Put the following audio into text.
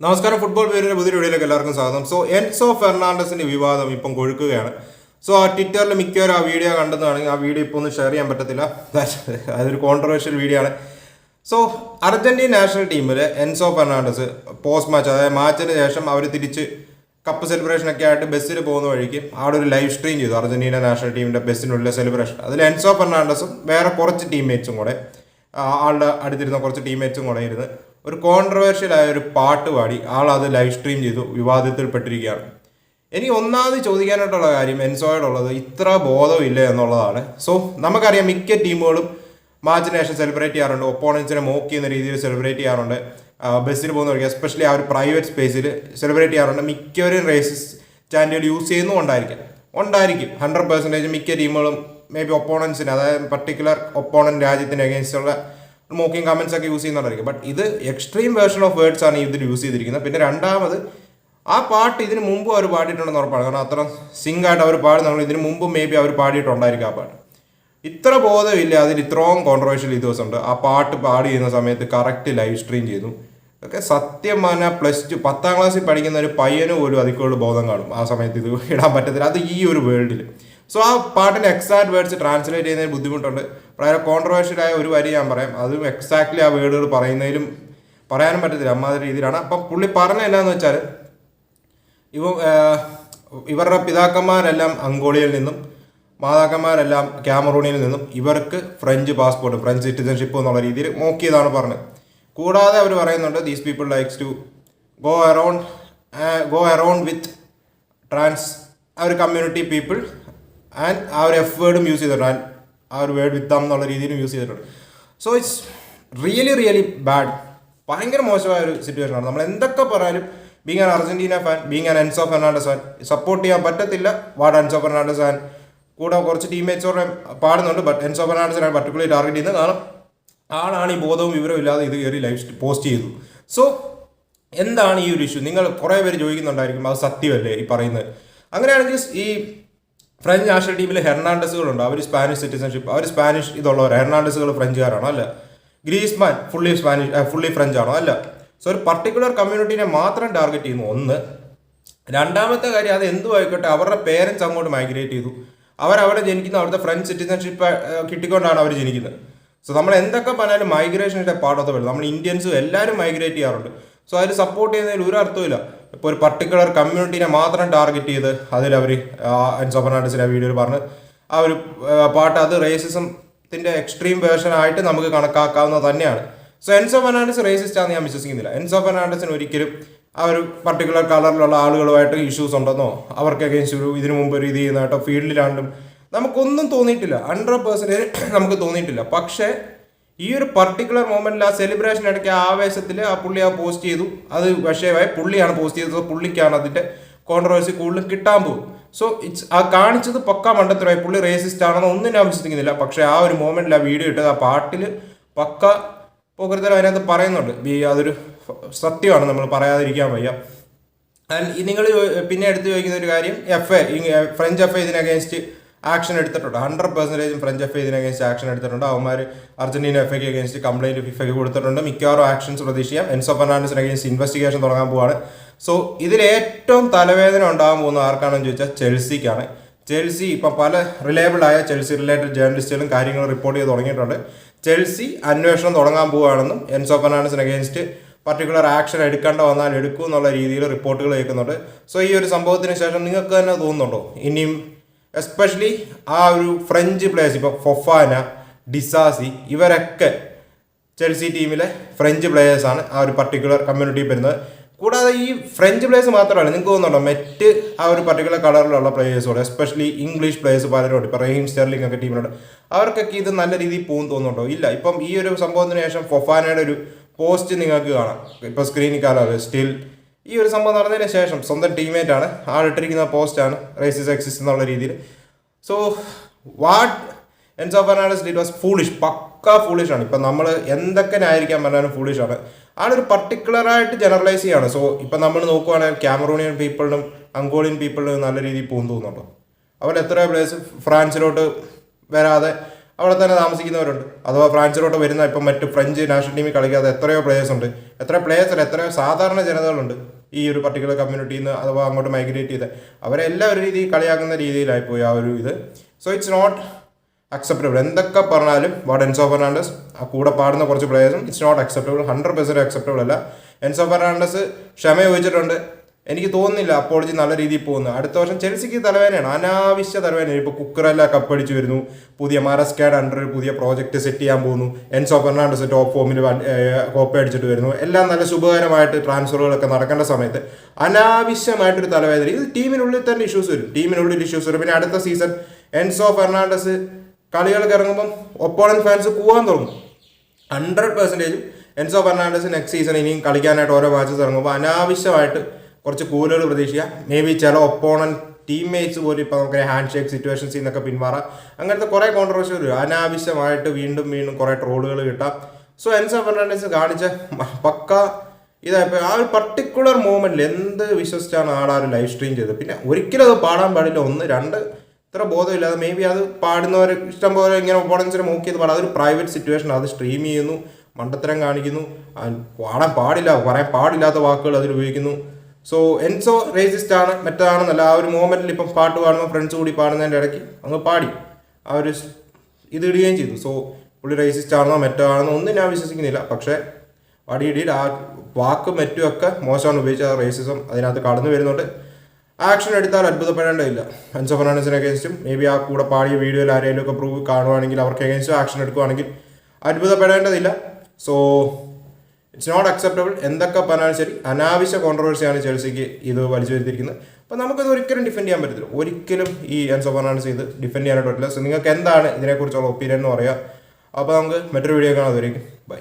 നമസ്കാരം ഫുട്ബോൾ പേരിന്റെ പുതിയ വീഡിയോയിലേക്ക് എല്ലാവർക്കും സ്വാഗതം. സോ എൻസോ ഫെർണാണ്ടസിന്റെ വിവാദം ഇപ്പം കൊഴുക്കുകയാണ്. സോ ആ ട്വിറ്ററിൽ മിക്കവരും ആ വീഡിയോ കണ്ടെന്നാണെങ്കിൽ ആ വീഡിയോ ഇപ്പോൾ ഒന്നും ഷെയർ ചെയ്യാൻ പറ്റത്തില്ല. അതൊരു കോൺട്രവേഴ്ഷ്യൽ വീഡിയോ ആണ്. സോ അർജന്റീൻ നാഷണൽ ടീമിൽ എൻസോ ഫെർണാണ്ടസ് പോസ്റ്റ് മാച്ച് അതായത് മാച്ചിന് ശേഷം അവർ തിരിച്ച് കപ്പ് സെലിബ്രേഷൻ ഒക്കെ ആയിട്ട് ബസ്സിൽ പോകുന്ന വഴിക്ക് അവിടെ ഒരു ലൈവ് സ്ട്രീം ചെയ്തു അർജന്റീന നാഷണൽ ടീമിന്റെ ബസ്സിനുള്ള സെലിബ്രേഷൻ അതിൽ എൻസോ ഫെർണാണ്ടസും വേറെ കുറച്ച് ടീംമേറ്റ്സും കൂടെ ആളുടെ അടുത്തിരുന്ന കുറച്ച് ടീംമേറ്റ്സും കൂടെ ഇരുന്ന് ഒരു കോൺട്രവേഴ്ഷ്യലായ ഒരു പാട്ട് പാടി ആൾ അത് ലൈവ് സ്ട്രീം ചെയ്തു വിവാദത്തിൽപ്പെട്ടിരിക്കുകയാണ്. എനിക്ക് ഒന്നാമത് ചോദിക്കാനായിട്ടുള്ള കാര്യം എൻസോയോടുള്ളത് ഇത്ര ബോധമില്ല എന്നുള്ളതാണ്. സോ നമുക്കറിയാം മിക്ക ടീമുകളും മാച്ചിന് ശേഷം സെലിബ്രേറ്റ് ചെയ്യാറുണ്ട് ഒപ്പോണൻസിനെ മോക്ക് ചെയ്യുന്ന രീതിയിൽ സെലിബ്രേറ്റ് ചെയ്യാറുണ്ട്. ബസ്സിൽ പോകുന്നവർക്ക് എസ്പെഷ്യലി ആ ഒരു പ്രൈവറ്റ് സ്പേസിൽ സെലിബ്രേറ്റ് ചെയ്യാറുണ്ട്. മിക്കവരും റേസസ് സ്റ്റാൻഡേർഡ് യൂസ് ചെയ്യുന്നുണ്ടായിരിക്കും ഉണ്ടായിരിക്കും. ഹൺഡ്രഡ് പെർസെന്റേജ് മിക്ക ടീമുകളും മേ ബി ഒപ്പോണൻസിന് അതായത് പർട്ടിക്കുലർ ഒപ്പോണന്റ് രാജ്യത്തിന് അഗേൻസ്റ്റ് മോക്കിംഗ് കമൻസ് ഒക്കെ യൂസ് ചെയ്യുന്നുണ്ടായിരിക്കും ബട്ട് ഇത് എക്സ്ട്രീം വേർഷൻ ഓഫ് വേർഡ്സ് ആണ് ഇതിൽ യൂസ് ചെയ്തിരിക്കുന്നത്. പിന്നെ രണ്ടാമത് ആ പാട്ട് ഇതിന് മുമ്പ് അവർ പാടിയിട്ടുണ്ടെന്ന് ഉറപ്പാണ്. കാരണം അത്ര സിംഗ് ആയിട്ട് അവർ പാടുന്ന ഇതിന് മുമ്പ് മേ ബി അവർ പാടിയിട്ടുണ്ടായിരിക്കും ആ പാട്ട്. ഇത്ര ബോധമില്ല അതിൽ ഇത്രയും കോൺട്രവേഴ്ഷ്യൽ ഇത് ദിവസമുണ്ട് ആ പാട്ട് പാടി ചെയ്യുന്ന സമയത്ത് കറക്റ്റ് ലൈവ് സ്ട്രീം ചെയ്തു. ഒക്കെ സത്യം പറഞ്ഞാൽ പ്ലസ് ടു പത്താം ക്ലാസ്സിൽ പഠിക്കുന്ന ഒരു പയ്യന് പോലും അതിക്കുള്ള ബോധം കാണും. ആ സമയത്ത് ഇത് ഇടാൻ പറ്റത്തില്ല. അത് ഈ ഒരു വേൾഡിൽ സോ ആ പാട്ടിന്റെ എക്സാക്ട് വേർഡ്സ് ട്രാൻസ്ലേറ്റ് ചെയ്യുന്നതിന് ബുദ്ധിമുട്ടുണ്ട്. വളരെ കോൺട്രവേഴ്ഷ്യൽ ആയ ഒരു വരി ഞാൻ പറയാം. അതും എക്സാക്ട്ലി ആ വേർഡുകൾ പറയുന്നതിലും പറയാനും പറ്റത്തില്ല. അമ്മാതിരി രീതിയിലാണ്. അപ്പം പുള്ളി പറഞ്ഞ എന്നാന്ന് വെച്ചാൽ ഇവ ഇവരുടെ പിതാക്കന്മാരെല്ലാം അങ്കോളിയിൽ നിന്നും മാതാക്കന്മാരെല്ലാം ക്യാമറൂണിൽ നിന്നും ഇവർക്ക് ഫ്രഞ്ച് പാസ്പോർട്ട് ഫ്രഞ്ച് സിറ്റിസൺഷിപ്പ് എന്നുള്ള രീതിയിൽ നോക്കിയതാണ് പറഞ്ഞത്. കൂടാതെ അവർ പറയുന്നുണ്ട് these people likes to go around go around with trans ആ ഒരു കമ്മ്യൂണിറ്റി പീപ്പിൾ ആൻഡ് ആ ഒരു എഫ് വേർഡും യൂസ് ചെയ്തിട്ടുണ്ട്. ആൻഡ് ആ ഒരു വേർഡ് വിത്താം എന്നുള്ള രീതിയിലും യൂസ് ചെയ്തിട്ടുണ്ട്. So it's really really bad ഭയങ്കര മോശമായ ഒരു സിറ്റുവേഷൻ ആണ്. നമ്മൾ എന്തൊക്കെ പറയാനും being an Argentina fan being an Enzo Fernandez fan support ചെയ്യാൻ പറ്റത്തില്ല. വാട് എൻസോ ഫെർണാണ്ടസ് ഫാൻ കൂടെ കുറച്ച് ടീംമേറ്റ്സോടെ പാടുന്നുണ്ട്. ബട്ട് എൻസോ ഫെർണാണ്ടസിനാണ് പർട്ടിക്കുലർ ടാർഗറ്റ് ചെയ്യുന്നത് കാരണം ആളാണ് ഈ ബോധവും വിവരവും ഇല്ലാതെ ഇത് കയറി ലൈവ് പോസ്റ്റ് ചെയ്തു. സോ എന്താണ് ഈ ഒരു ഇഷ്യൂ നിങ്ങൾ കുറേ പേര് ചോദിക്കുന്നുണ്ടായിരിക്കും അത് സത്യമല്ലേ ഈ പറയുന്നത്? അങ്ങനെയാണെങ്കിൽ ഈ ഫ്രഞ്ച് നാഷണൽ ടീമിൽ ഹെർണാണ്ടസുകളുണ്ട്. അവർ സ്പാനിഷ് സിറ്റിസൺഷിപ്പ് അവർ സ്പാനിഷ് ഇതുള്ളവർ ഹെർണാണ്ടസുകൾ ഫ്രഞ്ചുകാരാണോ? അല്ല. Griezmann fully Spanish fully French ആണോ അല്ല. സോ ഒരു പർട്ടിക്കുലർ കമ്മ്യൂണിറ്റിനെ മാത്രം ടാർഗറ്റ് ചെയ്യുന്നു ഒന്ന്. രണ്ടാമത്തെ കാര്യം അത് എന്തു ആയിക്കോട്ടെ അവരുടെ പേരൻസ് അങ്ങോട്ട് മൈഗ്രേറ്റ് ചെയ്തു. അവരവിടെ ജനിക്കുന്ന. അവിടുത്തെ ഫ്രഞ്ച് സിറ്റിസൺഷിപ്പ് കിട്ടിക്കൊണ്ടാണ് അവർ ജനിക്കുന്നത്. സോ നമ്മൾ എന്തൊക്കെ പറഞ്ഞാലും മൈഗ്രേഷന്റെ പാടത്ത് വരും നമ്മൾ ഇന്ത്യൻസും എല്ലാവരും മൈഗ്രേറ്റ് ചെയ്യാറുണ്ട്. സോ അതിൽ സപ്പോർട്ട് ചെയ്യുന്നതിൽ ഒരു അർത്ഥമില്ല ഇപ്പോൾ ഒരു പർട്ടിക്കുലർ കമ്മ്യൂണിറ്റീനെ മാത്രം ടാർഗറ്റ് ചെയ്ത് അതിൽ അവർ എൻസോ ഫെർണാണ്ടസിന്റെ വീഡിയോയിൽ പറഞ്ഞ് ആ ഒരു പാട്ട് അത് റേസിസത്തിന്റെ എക്സ്ട്രീം വേർഷൻ ആയിട്ട് നമുക്ക് കണക്കാക്കാവുന്നത് തന്നെയാണ്. സോ എൻസോ ഫെർണാണ്ടസ് റേസിസ്റ്റ് ആണെന്ന് ഞാൻ വിശ്വസിക്കുന്നില്ല. എൻസോ ഫെർണാണ്ടസിന് ഒരിക്കലും ആ ഒരു പർട്ടിക്കുലർ കളറിലുള്ള ആളുകളുമായിട്ട് ഇഷ്യൂസ് ഉണ്ടെന്നോ അവർക്ക് അഗേൻസ്റ്റ് ഒരു ഇതിനു മുമ്പ് ഒരു ഇത് ചെയ്യുന്നതായിട്ടോ ഫീൽഡിലാണ്ടും നമുക്കൊന്നും തോന്നിയിട്ടില്ല. ഹൺഡ്രഡ് പേഴ്സന്റേജ് നമുക്ക് തോന്നിയിട്ടില്ല. പക്ഷേ ഈ ഒരു പർട്ടിക്കുലർ മൊമെന്റിൽ ആ സെലിബ്രേഷൻ ഇടയ്ക്ക് ആ ആവേശത്തിൽ ആ പുള്ളി ആ പോസ്റ്റ് ചെയ്തു. അത് വിഷയമായി. പുള്ളിയാണ് പോസ്റ്റ് ചെയ്തത്. പുള്ളിക്കാണ് അതിന്റെ കോൺട്രവേഴ്സി കൂടുതൽ കിട്ടാൻ പോകും. സോ ഇറ്റ്സ് ആ കാണിച്ചത് പക്ക മണ്ടത്തരമായി. പുള്ളി റേസിസ്റ്റ് ആണെന്ന് ഒന്നും ഞാൻ വിശ്വസിക്കുന്നില്ല. പക്ഷേ ആ ഒരു മൊമെന്റിൽ ആ വീഡിയോ ഇട്ടത് ആ പാട്ടിൽ പക്ക പോകരുത്തരം അതിനകത്ത് പറയുന്നുണ്ട്. അതൊരു സത്യമാണ്. നമ്മൾ പറയാതിരിക്കാൻ വയ്യ. ആൻഡ് നിങ്ങൾ പിന്നെ എടുത്തു ചോദിക്കുന്ന ഒരു കാര്യം F A French F A ഇതിനെ അഗേൻസ്റ്റ് ആക്ഷൻ എടുത്തിട്ടുണ്ട്. Hundred പെർസെന്റേജും French F I against action എടുത്തിട്ടുണ്ട്. അവന്മാർ അർജന്റീന എഫ് എക്ക് അഗേൻസ്റ്റ് കംപ്ലൈന്റ് ഫിഫയ്ക്ക് കൊടുത്തിട്ടുണ്ട്. മിക്കവാറും ആക്ഷൻസ് പ്രതീക്ഷിക്കാം. എൻസോ ഫെർണാണ്ടസിന് അഗേൻസ്റ്റ് ഇൻവെസ്റ്റിഗേഷൻ തുടങ്ങാൻ പോവാണ്. സോ ഇതിൽ ഏറ്റവും തലവേദന ഉണ്ടാകാൻ പോകുന്ന ആർക്കാണെന്ന് ചോദിച്ചാൽ ചെൽസിക്കാണ്. ചെൽസി ഇപ്പം പല റിലയബിൾ ആയ ചെൽസി റിലേറ്റഡ് ജേർണലിസ്റ്റുകളും കാര്യങ്ങളും റിപ്പോർട്ട് ചെയ്ത് തുടങ്ങിയിട്ടുണ്ട്. ചെൽസി അന്വേഷണം തുടങ്ങാൻ പോവുകയാണെന്നും എൻസോ ഫെർണാണ്ടസിന് അഗേൻസ്റ്റ് പർട്ടിക്കുലർ ആക്ഷൻ എടുക്കേണ്ട വന്നാൽ എടുക്കും എന്നുള്ള രീതിയിൽ റിപ്പോർട്ടുകൾ കേൾക്കുന്നുണ്ട്. സോ ഈ ഒരു സംഭവത്തിന് ശേഷം നിങ്ങൾക്ക് തന്നെ തോന്നുന്നുണ്ടോ? ഇനിയും എസ്പെഷ്യലി ആ ഒരു ഫ്രഞ്ച് പ്ലേയേഴ്സ് ഇപ്പോൾ ഫൊഫാന ഡിസാസി ഇവരൊക്കെ ചെൽസി ടീമിലെ ഫ്രഞ്ച് പ്ലേയേഴ്സാണ് ആ ഒരു പർട്ടിക്കുലർ കമ്മ്യൂണിറ്റി വരുന്നത് കൂടാതെ ഈ ഫ്രഞ്ച് പ്ലേയേഴ്സ് മാത്രമല്ല നിങ്ങൾക്ക് തോന്നുന്നുണ്ടോ? മറ്റ് ആ ഒരു പർട്ടിക്കുലർ കളറിലുള്ള പ്ലേയേഴ്സോട് എസ്പെഷ്യലി ഇംഗ്ലീഷ് പ്ലേയേഴ്സ് പലരോട് ഇപ്പോൾ റഹീം സ്റ്റെർലിംഗ് ഒക്കെ ടീമിനോട് അവർക്കൊക്കെ ഇത് നല്ല രീതിയിൽ പോകും തോന്നുന്നുണ്ടോ? ഇല്ല. ഇപ്പം ഈ ഒരു സംഭവത്തിന് ശേഷം ഫൊഫാനയുടെ ഒരു പോസ്റ്റ് നിങ്ങൾക്ക് കാണാം. ഇപ്പോൾ സ്ക്രീനിൽ കാണാം. സ്റ്റിൽ ഈ ഒരു സംഭവം നടന്നതിന് ശേഷം സ്വന്തം ടീമേറ്റ് ആണ്. ആളിട്ടിരിക്കുന്ന പോസ്റ്റാണ് റേസിസ് എക്സിസ് എന്നുള്ള രീതിയിൽ. So what Enzo Fernandez did was foolish പക്ക ആണ്. ഇപ്പം നമ്മൾ എന്തൊക്കെ ന്യായീകരിക്കാൻ പറഞ്ഞാലും ഫൂളിഷ് ആണ്. ആളൊരു പർട്ടിക്കുലറായിട്ട് ജനറലൈസ് ചെയ്യാണ്. സോ ഇപ്പം നമ്മൾ നോക്കുവാണെങ്കിൽ ക്യാമറൂണിയൻ പീപ്പിളിനും അങ്കോളിയൻ പീപ്പിളിനും നല്ല രീതിയിൽ പോകുന്നു തോന്നുന്നുണ്ടോ അവർ എത്ര പ്ലേയേഴ്സ് ഫ്രാൻസിലോട്ട് വരാതെ അവിടെ തന്നെ താമസിക്കുന്നവരുണ്ട്. അഥവാ ഫ്രാൻസിലോട്ട് വരുന്ന ഇപ്പം മറ്റ് ഫ്രഞ്ച് നാഷണൽ ടീമിൽ കളിക്കാത്ത എത്രയോ പ്ലേയേഴ്സ് ഉണ്ട്. എത്ര പ്ലേയേഴ്സ് അല്ല എത്രയോ സാധാരണ ജനതകളുണ്ട് ഈ ഒരു പർട്ടിക്കുലർ കമ്മ്യൂണിറ്റിയിൽ നിന്ന് അഥവാ അങ്ങോട്ട് മൈഗ്രേറ്റ് ചെയ്ത്. അവരെല്ലാം ഒരു രീതിയിൽ കളിയാക്കുന്ന രീതിയിലായിപ്പോയി ആ ഒരു ഇത്. സോ ഇറ്റ്സ് നോട്ട് അക്സെപ്റ്റബിൾ എന്തൊക്കെ പറഞ്ഞാലും വാട്ട് എൻസോ ഫെർണാണ്ടസ് ആ കൂടെ പാടുന്ന കുറച്ച് പ്ലേയേഴ്സും it's not acceptable hundred percent acceptable അല്ല. എൻസോ ഫെർണാണ്ടസ് ക്ഷമ ചോദിച്ചിട്ടുണ്ട്. എനിക്ക് തോന്നുന്നില്ല അപ്പോളജി നല്ല രീതിയിൽ പോകുന്നു. അടുത്ത വർഷം ചെൽസിക്ക് തലവേദനയാണ്. അനാവശ്യ തലവേനയാണ് ഇപ്പോൾ കുക്കറെല്ലാം കപ്പടിച്ചു വരുന്നു. പുതിയ മാരസ്കാഡ് അണ്ടർ പുതിയ പ്രോജക്റ്റ് സെറ്റ് ചെയ്യാൻ പോകുന്നു. എൻസോ ഫെർണാണ്ടസ് ടോപ്പ് ഫോമിൽ കോപ്പ അടിച്ചിട്ട് വരുന്നു. എല്ലാം നല്ല ശുഭകരമായിട്ട് ട്രാൻസ്ഫറുകളൊക്കെ നടക്കേണ്ട സമയത്ത് അനാവശ്യമായിട്ടൊരു തലവേദന. ഇത് ടീമിനുള്ളിൽ തന്നെ ഇഷ്യൂസ് വരും. ടീമിനുള്ളിൽ ഇഷ്യൂസ് വരും. പിന്നെ അടുത്ത സീസൺ എൻസോ ഫെർണാണ്ടസ് കളികൾക്ക് ഇറങ്ങുമ്പം ഒപ്പോളൻ ഫാൻസ് പോകാൻ തുടങ്ങും. ഹൺഡ്രഡ് പെർസെന്റേജും എൻസോ ഫെർണാണ്ടസ് നെക്സ്റ്റ് സീസൺ ഇനിയും കളിക്കാനായിട്ട് ഓരോ മാച്ചസ് ഇറങ്ങുമ്പോൾ അനാവശ്യമായിട്ട് കുറച്ച് കൂലുകൾ പ്രതീക്ഷിക്കുക. മേ ബി ചില ഒപ്പോണൻ ടീംമേറ്റ്സ് പോലും ഇപ്പോൾ നമുക്ക് ഹാൻഡ് ഷേക്ക് സിറ്റുവേഷൻസിൽ നിന്നൊക്കെ പിന്മാറാം അങ്ങനത്തെ കുറേ കോൺട്രവേഴ്സി വരും. അനാവശ്യമായിട്ട് വീണ്ടും വീണ്ടും കുറേ ട്രോളുകൾ കിട്ടാം. സോ എൻസോ ഫെർണാണ്ടീസ് കാണിച്ച പക്ക ഇതായപ്പോൾ ആ ഒരു പർട്ടിക്കുലർ മൂമെന്റിൽ എന്ത് വിശ്വസിച്ചാണ് ആൾ ആ ഒരു ലൈവ് സ്ട്രീം ചെയ്തത്? പിന്നെ ഒരിക്കലും അത് പാടാൻ പാടില്ല. ഒന്ന് രണ്ട് ഇത്ര ബോധമില്ലാതെ മേ ബി അത് പാടുന്നവർ ഇഷ്ടം പോലെ ഇങ്ങനെ ഒപ്പോണൻസിനെ മൂക്ക് ചെയ്ത് പാടാം. അതൊരു പ്രൈവറ്റ് സിറ്റുവേഷൻ അത് സ്ട്രീം ചെയ്യുന്നു. മണ്ടത്തരം കാണിക്കുന്നു. പാടാൻ പാടില്ല. പറയാൻ പാടില്ലാത്ത വാക്കുകൾ അതിൽ ഉപയോഗിക്കുന്നു. സോ എൻസോ റേസിസ്റ്റ് ആണ് മറ്റതാണെന്നല്ല ആ ഒരു മോമെന്റിൽ ഇപ്പം പാട്ട് പാടുമ്പോൾ ഫ്രണ്ട്സ് കൂടി പാടുന്നതിന്റെ ഇടയ്ക്ക് അങ്ങ് പാടി. ആ ഒരു ഇത് ഇടുകയും ചെയ്തു. സോ പുള്ളി റേസിസ്റ്റ് ആണെന്നോ മെറ്റോ ആണെന്നോ ഒന്നും ഞാൻ വിശ്വസിക്കുന്നില്ല. പക്ഷേ വടിയിടിയിൽ ആ വാക്കും മെറ്റും ഒക്കെ മോശമാണ് ഉപയോഗിച്ചത് റേസിസം അതിനകത്ത് കടന്നു വരുന്നുണ്ട്. ആക്ഷൻ എടുത്താൽ അത്ഭുതപ്പെടേണ്ടതില്ല. അൻസോ ഫെർണാണ്ടസിന് അഗേൻസ്റ്റും മേ ബി ആ കൂടെ പാടിയ വീഡിയോയിൽ ആരെങ്കിലും ഒക്കെ പ്രൂവ് കാണുവാണെങ്കിൽ അവർക്ക് എഗേൻസ്റ്റും ആക്ഷൻ എടുക്കുവാണെങ്കിൽ അത്ഭുതപ്പെടേണ്ടതില്ല. സോ ഇറ്റ്സ് നോട്ട് അക്സെപ്റ്റബിൾ എന്തൊക്കെ പറഞ്ഞാലും ശരി. അനാവശ്യ കോൺട്രവേഴ്സിയാണ് ചെൽസിക്ക് ഇത് വലിച്ചു വരുത്തിയിരിക്കുന്നത്. അപ്പോൾ നമുക്കത് ഒരിക്കലും ഡിഫെൻഡ് ചെയ്യാൻ പറ്റത്തില്ല. ഒരിക്കലും ഈ എൻസോ ഫെർണാണ്ടസ് ഇത് ഡിഫെൻഡ് ചെയ്യാനായിട്ട് പറ്റില്ല സോ നിങ്ങൾക്ക് എന്താണ് ഇതിനെക്കുറിച്ചുള്ള ഒപ്പീനിയൻ എന്ന് പറയുക അപ്പോൾ നമുക്ക് മറ്റൊരു വീഡിയോ കാണാതെ ബൈ